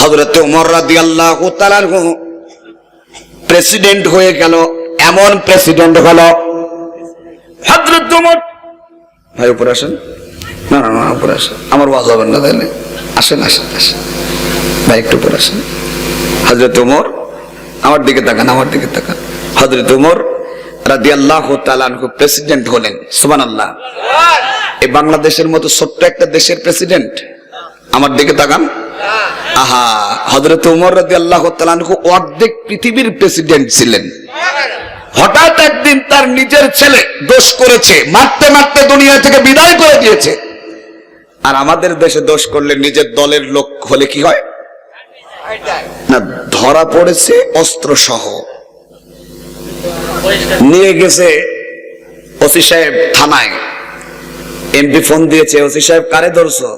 হজরত উমর রাদি আল্লাহ প্রেসিডেন্ট হয়ে গেল এমন প্রেসিডেন্ট হলো হজরত উমর ভাই উপরে আসেন। না না না উপরে আসেন। আমার ওয়াজ হবেন না তাইলে আসেন আসেন আসেন। ভাই একটু উপরে আসেন। হজরত উমর আমার দিকে তাকান আমার দিকে তাকান। হজরত উমর রাদি আল্লাহ তালানহু প্রেসিডেন্ট হলেন সুবান আল্লাহ এই বাংলাদেশের মতো ছোট্ট একটা দেশের প্রেসিডেন্ট আমার দিকে তাকান। আহা হজরত উমর রাদি আল্লাহ অর্ধেক পৃথিবীর প্রেসিডেন্ট ছিলেন। হঠাৎ একদিন তার নিজের ছেলে দোষ করেছে, মারতে মারতে দুনিয়া থেকে বিদায় করে দিয়েছে। আর আমাদের দেশে দোষ করলে নিজের দলের লোক হলে কি হয়? না, ধরা পড়েছে অস্ত্র সহ নিয়ে গেছে ওসি সাহেব থানায়। এমপি ফোন দিয়েছে, ওসি সাহেব কারে ধরছো?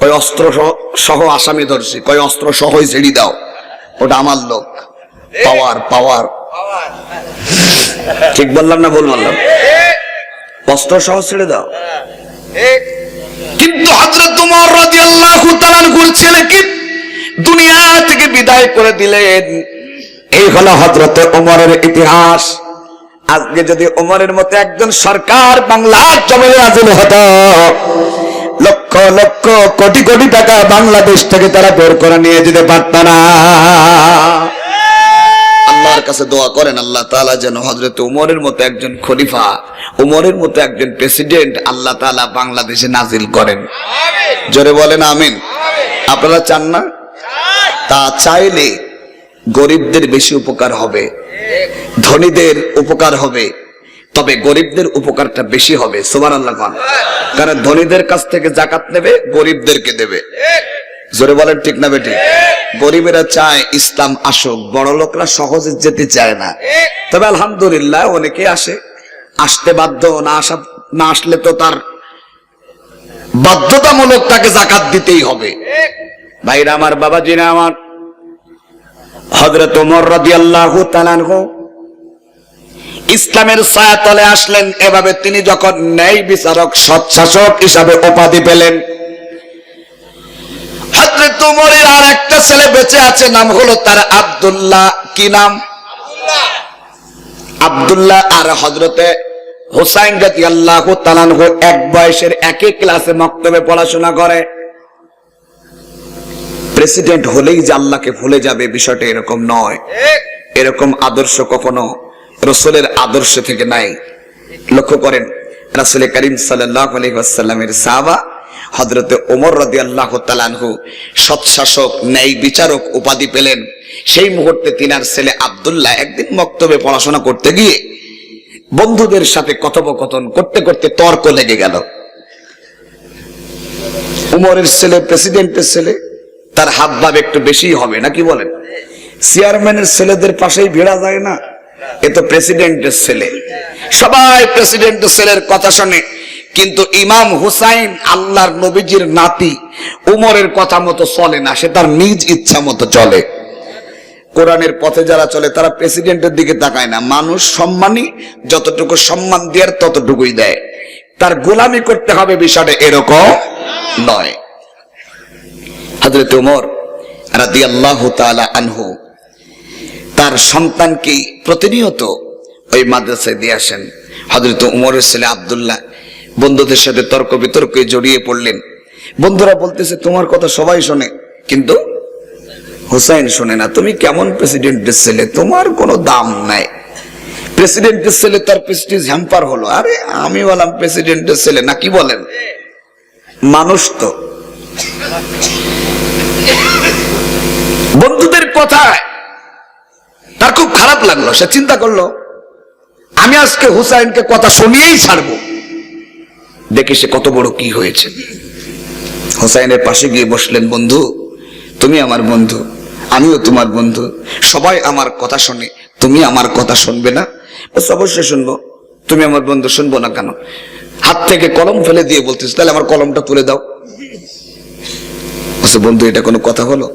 কয় অস্ত্র সহ- সহ আসামি ধরছি কয় অস্ত্র সহই ছেড়ি দাও। ওটা আমার লোক। পাওয়ার পাওয়ার। ঠিক বললাম না ভুল বললাম? অস্ত্র সহ ছেড়ে দাও। কিন্তু হজরত তোমার রাজি আল্লাহ ছেলে কি? দুনিয়া থেকে বিদায় করে দিলেন। এই হলো হজরত ওমরের ইতিহাস। আজকে যদি ওমরের মতো একজন সরকার বাংলার জমিনে আজিল হতো লক্ষ লক্ষ কোটি কোটি টাকা বাংলাদেশ থেকে তারা বের করে নিয়ে যেতে পারত না। আল্লাহর কাছে দোয়া করেন আল্লাহ তালা যেন হজরত উমরের মতো একজন খলিফা উমরের মতো একজন প্রেসিডেন্ট আল্লাহ তাআলা বাংলাদেশে নাজিল করেন। জোরে বলেন আমিন। আপনারা চান না? তা চাইলে গরিবদের বেশি উপকার হবে ধনীদের উপকার হবে। তবে গরিবদের উপকারটা বেশি হবে সোমান আল্লাহ খান কারণ ধনীদের কাছ থেকে জাকাত নেবে, গরিবদেরকে দেবে। জোরে বলেন ঠিক না বেটি গরিবেরা চায় ইসলাম আসুক, বড় লোকরা সহজে যেতে চায় না। তবে আলহামদুলিল্লাহ অনেকে আসে। আসতে বাধ্য, না আসা, না আসলে তো তার বাধ্যতামূলক তাকে জাকাত দিতেই হবে। ভাইরা, আমার বাবা বাবাজিরা, আমার হজরত ওমর রাদিয়াল্লাহু তাআলাহু ইসলামের ছায়াতলে আসলেন এভাবে তিনি যখন ন্যায় বিচারক সৎ শাসক হিসাবে উপাধি পেলেন। হজরত ওমরের আর একটা ছেলে বেঁচে আছে নাম হলো তার আব্দুল্লাহ। কি নাম? আব্দুল্লাহ। আর হজরতে হোসাইন জাতি আল্লাহ তালানহু এক বয়সের একই ক্লাসে মক্তবে পড়াশোনা করে। প্রেসিডেন্ট হলেই যে আল্লাহকে ভুলে যাবে বিষয়টা এরকম নয়। এরকম আদর্শ কখনো রসুলের আদর্শ থেকে নাই। লক্ষ্য করেন, রাসুল করিম আলহিহাসাল্লামের সাহাবা হজরতে ওমর রদি আল্লাহ তালানহু সৎশাসক ন্যায় বিচারক উপাধি পেলেন। সেই মুহূর্তে তিনার ছেলে আব্দুল্লাহ একদিন মক্তবে পড়াশোনা করতে গিয়ে বন্ধুদের সাথে কথোপকথন করতে করতে তর্ক লেগে গেল। উমরের ছেলে, প্রেসিডেন্টের ছেলে, তার হাব ভাব একটু বেশি হবে, নাকি বলেন? চেয়ারম্যানের ছেলেদের পাশেই ভিড়া যায় না? এ তো প্রেসিডেন্টের ছেলে। সবাই প্রেসিডেন্টের ছেলের কথা শোনে। কিন্তু ইমাম হুসাইন আল্লাহর নবীজির নাতি উমরের কথা মতো চলে না, সে তার নিজ ইচ্ছা মতো চলে। কোরআনের পথে যারা চলে, তারা প্রেসিডেন্টের দিকে তাকায় না। মানুষ সম্মানই যতটুকু সম্মান দেওয়ার ততটুকুই দেয়। তার গোলামি করতে হবে বিষয়টা এরকম নয়। হজরত উমর রাদি আল্লাহ আনহু তার সন্তানকে প্রতিনিয়ত ওই মাদ্রাসায় দিয়ে আসেন। হজরত উমরের ছেলে আবদুল্লাহ বন্ধুদের সাথে তর্ক বিতর্কে জড়িয়ে পড়লেন। বন্ধুরা বলতেছে, তোমার কথা সবাই শোনে, কিন্তু হুসাইন শোনে না। তুমি কেমন প্রেসিডেন্টের ছেলে? তোমার কোনো দাম নাই। প্রেসিডেন্টের ছেলে তার প্রেস্টিজ হ্যাম্পার হলো। আরে, আমি বললাম প্রেসিডেন্টের ছেলে না, কি বলেন? মানুষ তো। বন্ধুদের কথায় তার খুব খারাপ লাগল, সে চিন্তা করল, আমি আজকে হুসাইনকে কথা শুনিয়েই ছাড়বো। দেখি সে কত বড় কি হয়েছে। হুসাইনের পাশে গিয়ে বসলেন, বন্ধু, তুমি আমার বন্ধু, আমিও তোমার বন্ধু, সবাই আমার কথা শোনে, তুমি আমার কথা শুনবে না? অবশ্যই শুনব। তুমি আমার বন্ধু, শুনব না কেন? হাত থেকে কলম ফেলে দিয়ে বলতেছ, তাহলে আমার কলমটা তুলে দাও। বন্ধু, এটা কোনো কথা হলো?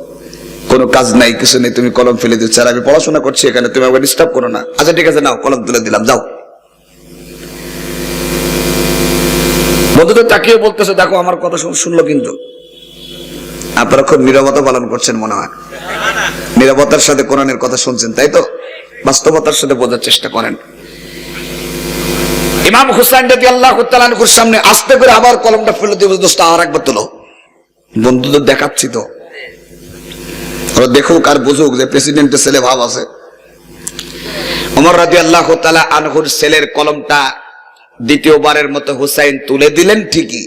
কোনো কাজ নাই, কিছু নেই, তুমি কলম ফেলে দিচ্ছ। আর আমি পড়াশোনা করছি এখানে, তুমি আমাকে ডিস্টার্ব করো না। আচ্ছা ঠিক আছে, নাও, কলম তুলে দিলাম, যাও। বন্ধুদের তাকিয়ে বলতেছে, দেখো, আমার কথা শুনলো কিন্তু। আপনারা খুব নিরবতা পালন করছেন মনে হয়। নিরবতার সাথে কোরআনের কথা শুনছেন, তাই তো? বাস্তবতার সাথে বোঝার চেষ্টা করেন। ইমাম হুসাইন যদি আল্লাহ সামনে আস্তে করে আবার কলমটা ফেলে দিয়ে দোস্ত, আর একবার তোলো। বন্ধুদের দেখাচ্ছি তো। ওরা দেখুক আর বুঝুক যে প্রেসিডেন্টের ছেলে ভাব আছে। ওমর রাজি আল্লাহ তালা আনহুর ছেলের কলমটা দ্বিতীয়বারের মতো হুসাইন তুলে দিলেন ঠিকই।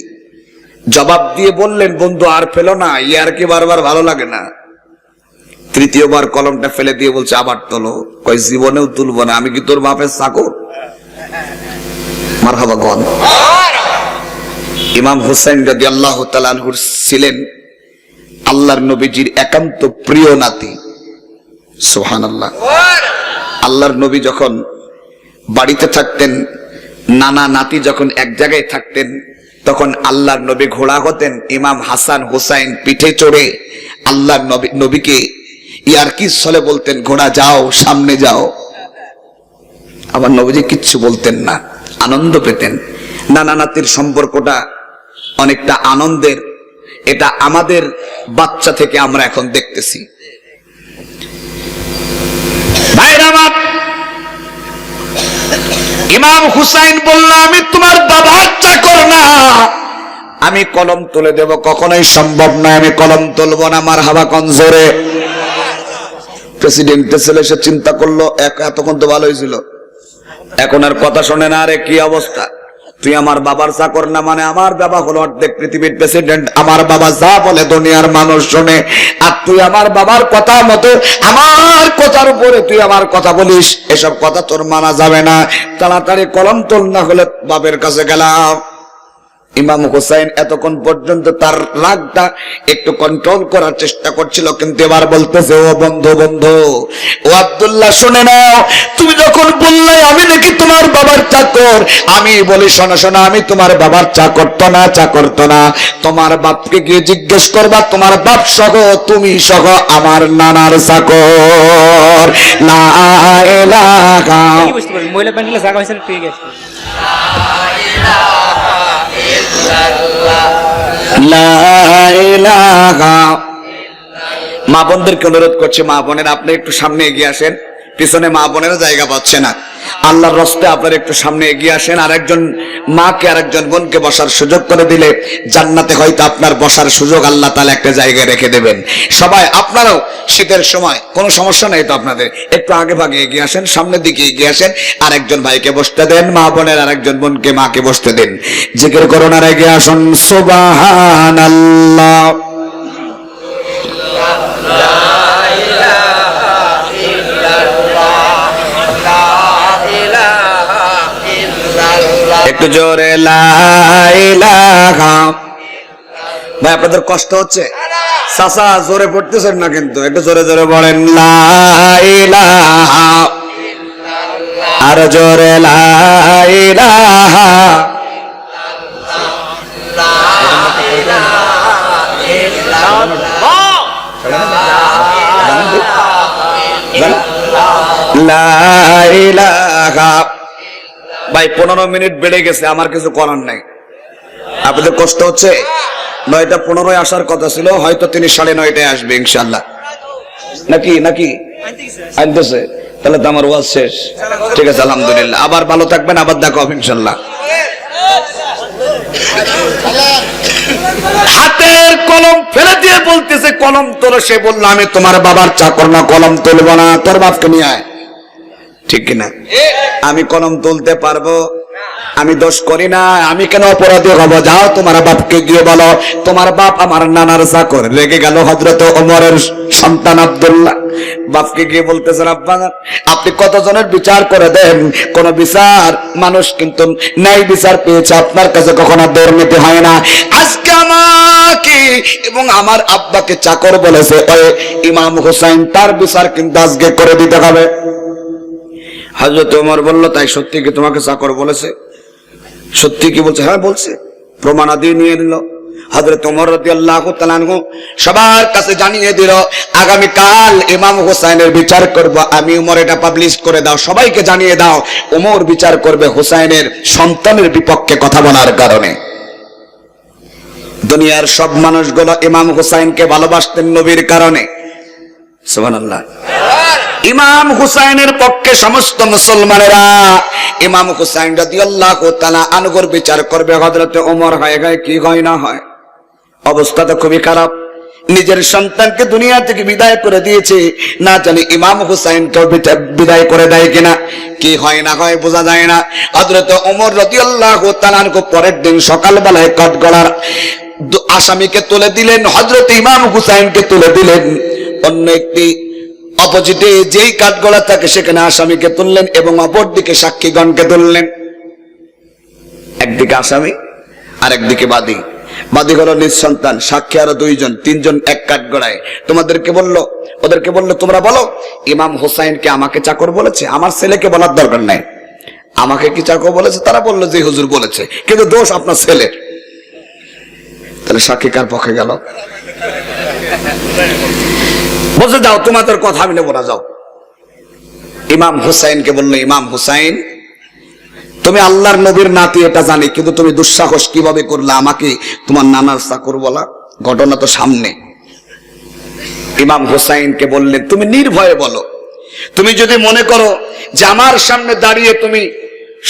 জবাব দিয়ে বললেন বন্ধু আর ফেলো না ইয়ার কি বারবার ভালো লাগে না। তৃতীয়বার কলমটা ফেলে দিয়ে বলছে আবার তোলো। কই জীবনেও তুলবো না আমি কি তোর বাপের চাকর? মারহাবা গন। ইমাম হুসাইন রাজি আল্লাহ তালানহুর ছিলেন আল্লাহর নবীজির একান্ত প্রিয় নাতি। সোহান আল্লাহ আল্লাহর নবী যখন বাড়িতে থাকতেন, নানা নাতি যখন এক জায়গায় থাকতেন, তখন আল্লাহর নবী ঘোড়া হতেন, ইমাম হাসান হুসাইন পিঠে চড়ে আল্লাহর নবী নবীকে ইয়ার কি বলতেন, ঘোড়া, যাও, সামনে যাও। আবার নবীজি কিচ্ছু বলতেন না, আনন্দ পেতেন। নানা নাতির সম্পর্কটা অনেকটা আনন্দের এটা আমাদের বাচ্চা থেকে আমরা এখন দেখতেছি। ইমাম হুসাইন বলল, আমি তোমার বাবার চাকর না। আমি কলম তুলে দেব, কখনোই সম্ভব নয়। আমি কলম তুলব না আমার হাওয়া কনজোরে প্রেসিডেন্টের ছেলে সে চিন্তা করল এতক্ষণ তো ভালোই ছিল। এখন আর কথা শোনে না রে কি অবস্থা? তুই আমার বাবার চাকর না মানে আমার বাবা হলো অর্ধেক পৃথিবীর প্রেসিডেন্ট আমার বাবা যা বলে দুনিয়ার মানুষ শোনে। আর তুই আমার বাবার কথা মতো আমার কথার উপরে তুই আমার কথা বলিস। এসব কথা তোর মানা যাবে না। তাড়াতাড়ি কলম তোল না হলে বাপের কাছে গেলাম। ইমাম হুসাইন এতক্ষণ পর্যন্ত তার রাগটা একটু কন্ট্রোল করার চেষ্টা করছিল কিন্তু এবার বলতেছে ও বন্ধু বন্ধু ও আব্দুল্লাহ শুনে নাও তুমি যখন বললে আমি নাকি তোমার বাবার চাকর আমি বলি শোনো শোনো আমি তোমার বাবার চাকর তো না চাকর তো না। তোমার বাপকে গিয়ে জিজ্ঞেস করবা তোমার বাপ সহ তুমি সহ আমার নানার চাকর। না মহিলা প্যান্ডেলে জায়গা হয়েছে লা ইলাহা মা বোনদেরকে অনুরোধ করছে মা বোনের আপনি একটু সামনে এগিয়ে আসেন। পিছনে মা বোনেরও জায়গা পাচ্ছে না। আল্লাহর রস্তে আপনারা একটু সামনে এগিয়ে আসেন আর একজন মাকে আর একজন বোনকে বসার সুযোগ করে দিলে জান্নাতে হয়তো আপনার বসার সুযোগ আল্লাহ তালা একটা জায়গায় রেখে দেবেন। সবাই, আপনারাও শীতের সময়, কোনো সমস্যা নেই তো আপনাদের? একটু আগে ভাগে এগিয়ে আসেন, সামনের দিকে এগিয়ে আসেন আর একজন ভাইকে বসতে দেন, মা বোনের আর একজন বোনকে মাকে বসতে দেন। জিকির করুন আর এগিয়ে আসুন সুবাহান আল্লাহ একটু জোরে ভাই, আপনাদের কষ্ট হচ্ছে? চাচা, জোরে পড়তেছেন না কিন্তু, একটু জোরে জোরে বলেন আর জোরে লাইলাহা ভাই, পনেরো মিনিট বেড়ে গেছে, আমার কিছু করার নাই। আপনাদের কষ্ট হচ্ছে? নয়টা পনেরোয় আসার কথা ছিল, হয়তো তিনি সাড়ে নয়টায় আসবে ইনশাল্লাহ নাকি নাকি? আনতেছে। তাহলে তো আমার ওয়াজ শেষ। ঠিক আছে, আলহামদুলিল্লাহ। আবার ভালো থাকবেন, আবার দেখো ইনশাল্লাহ হাতের কলম ফেলে দিয়ে বলতেছে, কলম তোলো, সে বলল, আমি তোমার বাবার চাকর না, কলম তুলবো না, তোর বাপকে নিয়ে আয়। ঠিক কিনা? আমি কলম তুলতে পারব? আমি দোষ করি না? আমি কেন অপরাধী হব? যাও তোমার বাপকে গিয়ে বলো। তোমার বাপ আমার নানার চাকর। লেগে গেল হজরত ওমরের সন্তান আব্দুল্লাহ। বাপকে গিয়ে বলতেছেন আব্বা আপনি কতজনের বিচার করে দেন? কোন বিচার মানুষ কিন্তু ন্যায় বিচার পেয়েছে। আপনার কাছে কখনো দুর্নীতি হয় না। আজকে আমাকে এবং আমার আব্বাকে চাকর বলেছে। ওই ইমাম হোসাইন তার বিচার কিন্তু আজকে করে দিতে হবে। হাজরত ওমর বলল, তাই সত্যি কি তোমাকে চাকর বলেছে? সত্যি কি বলছে? হ্যাঁ বলছে। প্রমাণাদি নিয়ে নিল। হজরত ওমর রদি আল্লাহ সবার কাছে জানিয়ে দিল আগামী কাল ইমাম বিচার করব। আমি এটা পাবলিশ করে দাও। সবাইকে জানিয়ে দাও ওমর বিচার করবে হোসাইনের সন্তানের বিপক্ষে কথা বলার কারণে। দুনিয়ার সব মানুষগুলো ইমাম হুসাইনকে ভালোবাসতেন নবীর কারণে। সুবহানাল্লাহ। ইমাম হুসাইনের পক্ষে সমস্ত মুসলমানেরা ইমাম হুসাইন রাদিয়াল্লাহু তাআলা আনুগর বিচার করবে। হযরতে ওমর হয়ে গয় কি হয় না হয়? অবস্থা তো খুবই খারাপ। নিজের সন্তানকে দুনিয়া থেকে বিদায় করে দিয়েছে। না জানি ইমাম হুসাইনকে বিদায় করে দেয় কিনা, কি হয় না হয় বোঝা যায় না। হযরত ওমর রাদিয়াল্লাহু তাআলাকে পরের দিন সকালবেলায় কটগড়ার আসামিকে তুলে দিলেন। হযরত ইমাম হুসাইনকে তুলে দিলেন। অন্য একটি অপোজিটে যেই কাঠগড়া থাকে, সেখানে আসামিকে তুললেন এবং অপরদিকে সাক্ষীগণকে তুললেন। একদিকে আসামি আর একদিকে বাদী। বাদী হলো নিঃসন্তান, সাক্ষী আরও দুইজন, তিনজন এক কাঠগড়ায়। তোমাদেরকে বলল, ওদেরকে বলল, তোমরা বলো, ইমাম হোসাইনকে আমাকে চাকর বলেছে? আমার ছেলেকে বলার দরকার নাই। আমাকে কি চাকর বলেছে? তারা বলল যে হুজুর বলেছে। কিন্তু দোষ আপনার ছেলের। তাহলে সাক্ষী কার পক্ষে গেল? বলছে, যাও, তোমাদের কথা আমি নেব না, যাও। ইমাম হুসাইনকে বলল, ইমাম হুসাইন, তুমি আল্লাহর নবীর নাতি, এটা জানি, কিন্তু তুমি দুঃসাহস কীভাবে করলে? আমাকে তোমার নানার চাকর বলা ঘটনা তো সামনে। ইমাম হুসাইনকে বললেন, তুমি নির্ভয়ে বলো। তুমি যদি মনে করো যে আমার সামনে দাঁড়িয়ে তুমি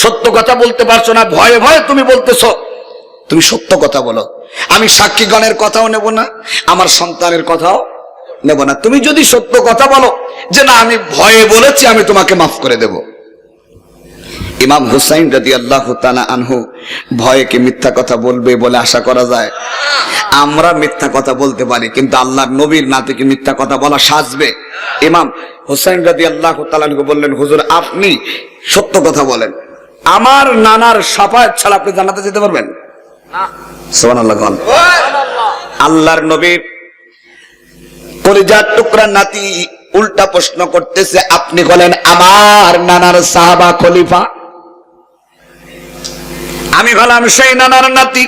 সত্য কথা বলতে পারছ না, ভয়ে ভয়ে তুমি বলতেছো, তুমি সত্য কথা বলো। আমি সাক্ষীগণের কথাও নেব না, আমার সন্তানের কথাও নেব না। তুমি যদি সত্য কথা বলো যে না আমি ভয়ে বলেছি আমি তোমাকে মাফ করে দেব। ইমাম হুসাইন রাদি আল্লাহ আনহু ভয়ে কি মিথ্যা কথা বলবে বলে আশা করা যায়। আমরা মিথ্যা কথা বলতে পারি কিন্তু আল্লাহর নবীর নাতিকে মিথ্যা কথা বলা সাজবে। ইমাম হুসাইন রাদি আল্লাহ তালানহু বললেন হুজুর আপনি সত্য কথা বলেন। আমার নানার সাফায়াত ছাড়া আপনি জানাতে যেতে পারবেন? আল্লাহর নবীর কলিজার টুকরা নাতি উল্টা প্রশ্ন করতেছে, আপনি বলেন আমার নানার সাহাবা খলিফা। আমি হলাম সেই নানার নাতি।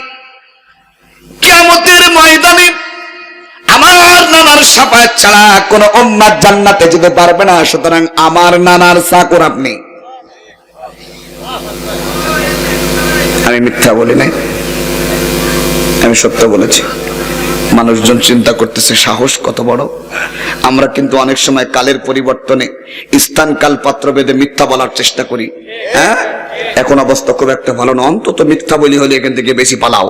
কেমতের ময়দানে আমার নানার সাফায়াত ছাড়া কোন উম্মাত জান্নাতে যেতে পারবে না, সুতরাং আমার নানার চাকর আপনি। আমি মিথ্যা বলি নাই, আমি সত্য বলেছি। মানুষজন চিন্তা করতেছে, সাহস কত বড়? আমরা কিন্তু অনেক সময় কালের পরিবর্তনে স্থান কাল পাত্র বেঁধে মিথ্যা বলার চেষ্টা করি। হ্যাঁ? এখন অবস্থা খুব একটা ভালো না। অন্তত মিথ্যা বলি হলে এখান থেকে বেশি পালাও।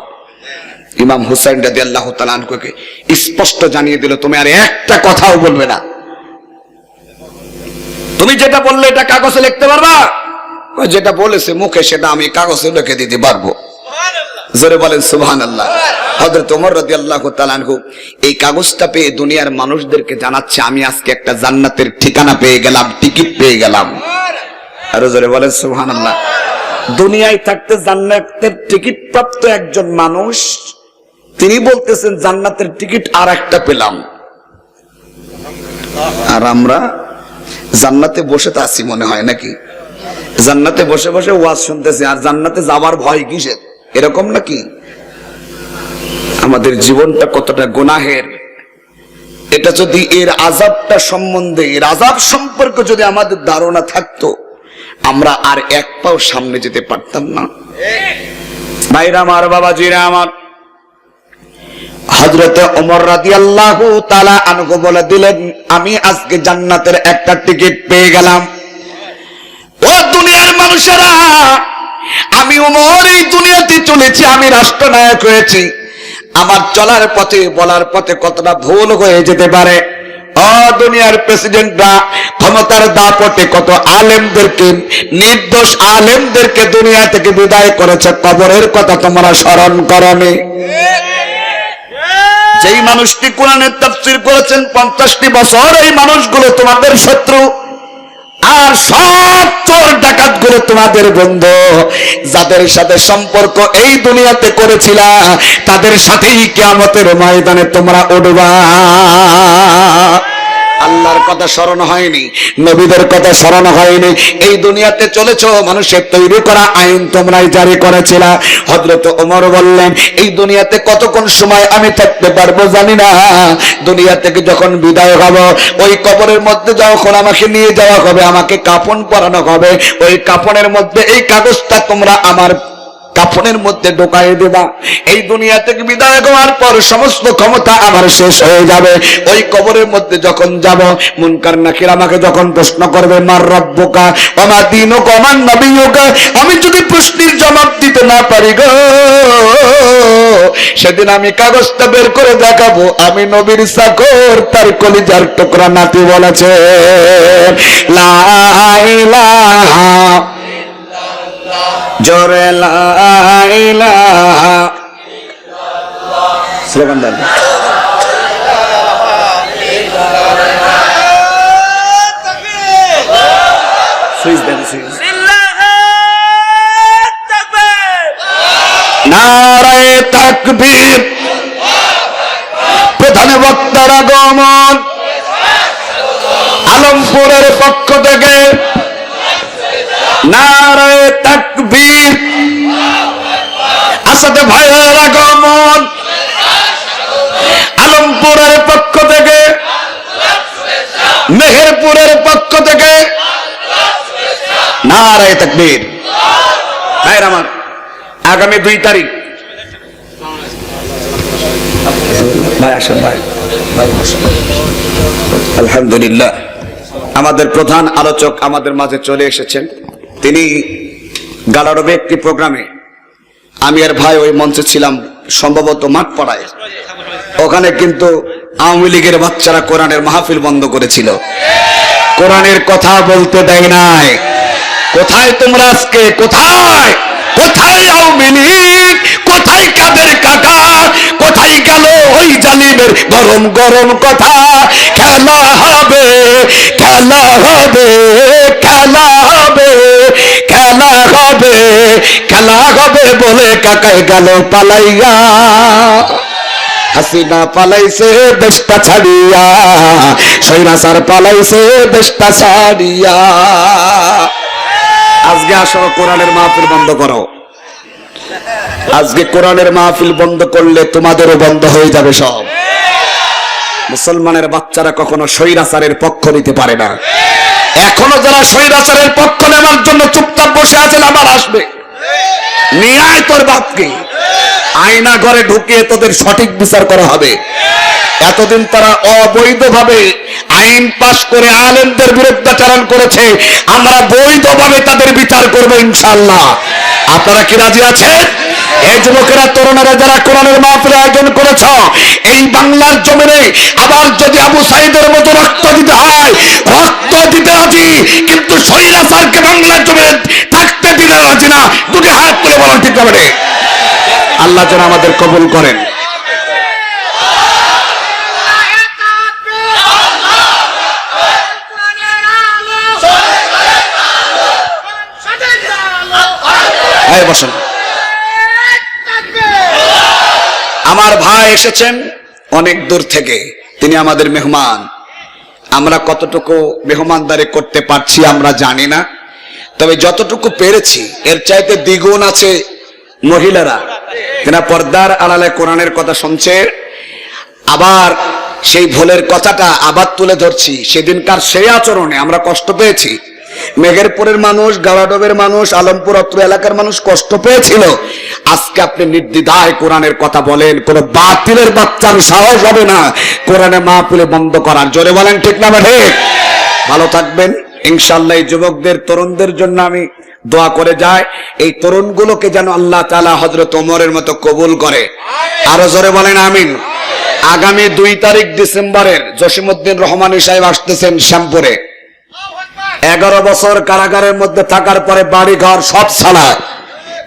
ইমাম হুসাইন রাদি আল্লাহ তালানকে স্পষ্ট জানিয়ে দিল, তুমি আর একটা কথাও বলবে না। তুমি যেটা বললে এটা কাগজে লিখতে পারবা? যেটা বলেছে মুখে সেটা আমি কাগজে লিখে দিতে পারব। জোরে বলেন সুবহান আল্লাহ হজরত ওমর রাদি আল্লাহ তালানহু এই কাগজটা পেয়ে দুনিয়ার মানুষদেরকে জানাচ্ছে, আমি আজকে একটা জান্নাতের ঠিকানা পেয়ে গেলাম, টিকিট পেয়ে গেলাম। আরও জোরে বলেন সুবহান আল্লাহ দুনিয়ায় থাকতে জান্নাতের টিকিট প্রাপ্ত একজন মানুষ, তিনি বলতেছেন, জান্নাতের টিকিট আর একটা পেলাম। আর আমরা জান্নাতে বসে তো আছি মনে হয় নাকি? জান্নাতে বসে বসে ওয়াজ শুনতেছি, আর জান্নাতে যাবার ভয় কিসের? এরকম নাকি? আমাদের জীবনটা কতটা গুনাহের, এটা যদি এর আজাবটা সম্বন্ধে, এর আজাব সম্পর্কে যদি আমাদের ধারণা থাকতো, আমরা আর এক পাও সামনে যেতে পারতাম না। ভাইরা আমার বাবাজিরা আমার হজরতে অমর রাদি আল্লাহ তালা আনহু বলে দিলেন, আমি আজকে জান্নাতের একটা টিকিট পেয়ে গেলাম। ও দুনিয়ার মানুষেরা, আমি ওমর এই দুনিয়াতে চলেছি, আমি রাষ্ট্রনায়ক হয়েছি। আমার চলার পথে, বলার পথে কতটা ভুল হয়ে যেতে পারে? দুনিয়ার প্রেসিডেন্টরা ক্ষমতার দাপটে কত আলেমদেরকে, নির্দোষ আলেমদেরকে দুনিয়া থেকে বিদায় করেছে, কবরের কথা তোমরা স্মরণ করনি। যেই মানুষটি কোরআনের তাফসীর করেছেন, পঞ্চাশটি বছর এই মানুষগুলো তোমাদের শত্রু। আর সব চোর ডাকাতগুলো তোমাদের বন্ধু, যাদের সাথে সম্পর্ক এই দুনিয়াতে করেছিল, তাদের সাথেই কেয়ামতের ময়দানে তোমরা উঠবা। আল্লাহর কথা স্মরণ হয়নি, নবীদের কথা স্মরণ হয়নি। এই দুনিয়াতে চলেছ, মানুষের তৈরি করা আইন তোমরাই জারি করেছিল। হজরত ওমর বললেন, এই দুনিয়াতে কতক্ষণ সময় আমি থাকতে পারব জানি না। দুনিয়া থেকে যখন বিদায় হব, ওই কবরের মধ্যে যখন আমাকে নিয়ে যাওয়া হবে, আমাকে কাপন পরানো হবে, ওই কাপনের মধ্যে এই কাগজটা তোমরা আমার কাফনের মধ্যে ঢোকাই দেবা। এই দুনিয়া থেকে বিদায় হওয়ার পর সমস্ত ক্ষমতা আমার শেষ হয়ে যাবে। ওই কবরের মধ্যে যখন যাব, মুনকার নাকির আমাকে যখন প্রশ্ন করবে, মার রব্বকা আমার দিন কমান নবীকা আমি যদি প্রশ্নের জবাব দিতে না পারি গো, সেদিন আমি কাগজটা বের করে দেখাবো। আমি নবীর চাকর তার কলিজার টুকরা নাতি বলেছে, লা ইলাহা জোরে স্লোগান নারায় তাকবীর। প্রধান বক্তার আগমন। আলমপুরের পক্ষ থেকে নারায় তাকবীর। আসাদে ভাইয়ের আগমন আলমপুরের পক্ষ থেকে, মেহেরপুরের পক্ষ থেকে আমার, আগামী দুই তারিখ। ভাই ভাই। আলহামদুলিল্লাহ। আমাদের প্রধান আলোচক আমাদের মাঝে চলে এসেছেন। তিনি গালারবে একটি প্রোগ্রামে, আমি আর ভাই ওই মঞ্চে ছিলাম সম্ভবত মাঠ পাড়ায় ওখানে কিন্তু আওয়ামী লীগের বাচ্চারা কোরআনের মাহফিল বন্ধ করেছিল। কোরআনের কথা বলতে দেয় নাই। কোথায় তোমরা আজকে? কোথায়? কোথায় আওয়ামী কোথায় কাদের কাকা? কোথায় গেল ওই জালিমের গরম গরম কথা? খেলা হবে খেলা হবে খেলা হবে খেলা হবে খেলা হবে বলে কাকায় গেল পালাইয়া। হাসিনা পালাইছে, দেশটা ছাড়িয়া। সৈরাসার পালাইছে, দেশটা ছাড়িয়া। আজকে আসো, কোরআনের মাহফিল বন্ধ করো। আজকে কোরআনের মাহফিল বন্ধ করলে তোমাদেরও বন্ধ হয়ে যাবে সব। মুসলমানের বাচ্চারা কখনো স্বৈরাচারের পক্ষ নিতে পারে না। এখনও যারা স্বৈরাচারের পক্ষ নেওয়ার জন্য চুপচাপ বসে আছেন, আবার আসবে। নিয়ে তোর বাপকে। আয়না ঘরে ঢুকিয়ে তোদের সঠিক বিচার করা হবে। এতদিন তারা অবৈধভাবে আইন পাশ করে আলেমদের বিরুদ্ধাচারণ করেছে। আমরা বৈধভাবে তাদের বিচার করব ইনশাল্লাহ আপনারা কি রাজি আছেন? এই যুবকেরা, তরুণেরা যারা কোরআনের মাহফিল আয়োজন করেছ, এই বাংলার জমিনে আবার যদি আবু সাইদের মতো রক্ত দিতে হয়, রক্ত দিতে রাজি, কিন্তু স্বৈরাচারকে বাংলার জমিনে থাকতে দিতে রাজি না, দুটি হাত তুলে বলার ঠিক হবে আল্লাহ যেন আমাদের কবুল করেন। বসেন। আমার ভাই এসেছেন অনেক দূর থেকে। তিনি আমাদের মেহমান। আমরা কতটুকু মেহমানদারি করতে পারছি আমরা জানি না। তবে যতটুকু পেরেছি, এর চাইতে দ্বিগুণ আছে মহিলারা। তেনা পর্দার আড়ালে কোরআনের কথা শুনছে। আবার সেই ভোলের কথাটা আবার তুলে ধরছি। সেদিনকার সেই আচরণে আমরা কষ্ট পেয়েছি। মেঘেরপুরের মানুষ গাওয়াডবের মানুষ, আলমপুর অত্র এলাকার মানুষ কষ্ট পেয়েছিল। আজকে আপনি নির্দ্বিধায় কোরআনের কথা বলেন, কোন বাতিলের বাচ্চার সাহস হবে না। কোরআনে মাহফিলে বন্ধ করার, জোরে বলেন ঠিক না ঠিক? ভালো থাকবেন। ইনশাল্লাহ যুবকদের, তরুণদের জন্য আমি দোয়া করে যায় এই তরুণগুলোকে যেন আল্লাহ তালা হজরত ওমরের মতো কবুল করে। আরও জোরে বলেন আমিন। আগামী দুই তারিখ ডিসেম্বরের জসিমুদ্দিন রহমানী সাহেব আসতেছেন শ্যামপুরে। এগারো বছর কারাগারের মধ্যে থাকার পরে বাড়ি ঘর সব ছাড়া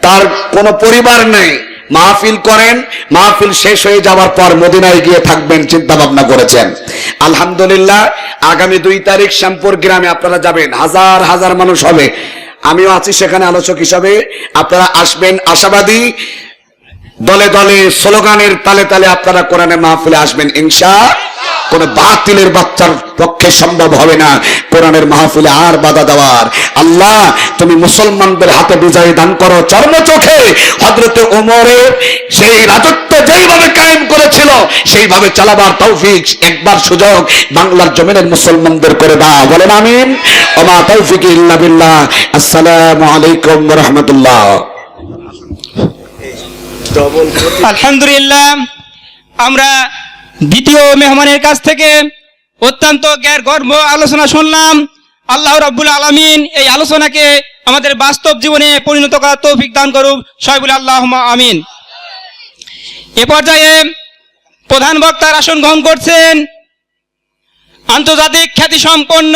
তার কোনো পরিবার নেই। মাহফিল করেন, মাহফিল শেষ হয়ে যাওয়ার পর মদিনায় গিয়ে থাকবেন চিন্তা ভাবনা করেছেন। আলহামদুলিল্লাহ, আগামী দুই তারিখ শ্যামপুর গ্রামে আপনারা যাবেন। হাজার হাজার মানুষ হবে। আমিও আছি সেখানে আলোচক হিসাবে। আপনারা আসবেন আশাবাদী। দলে দলে স্লোগানের তালে তালে আপনারা কোরআনে মাহফিলে আসবেন, ইনশা কোন বাতিলের বাচ্চার পক্ষে সম্ভব হবে না। কোরআনের মাহফিলে আর বাধা দেওয়ার। আল্লাহ তুমি মুসলমানদের হাতে বিজয় দান করো চর্ম চোখে। হজরতে ওমরের সেই রাজত্ব যেইভাবে কায়েম করেছিল সেইভাবে চালাবার তৌফিক একবার সুযোগ বাংলার জমিনের মুসলমানদের করে দাও। বলেন আমিন। ওমা তৌফিক ইল্লা বিল্লাহ। আসসালামু আলাইকুম রহমতুল্লাহ। আলহামদুলিল্লাহ আমরা দ্বিতীয় মেহমানের কাছ থেকে অত্যন্ত জ্ঞান গর্ব আলোচনা শুনলাম। আল্লাহ রব্বুল আলমিন এই আলোচনাকে আমাদের বাস্তব জীবনে পরিণত করার তৌফিক দান করুক। সয়বুল আল্লাহ আমিন। এ পর্যায়ে প্রধান বক্তার আসন গ্রহণ করছেন আন্তর্জাতিক খ্যাতিসম্পন্ন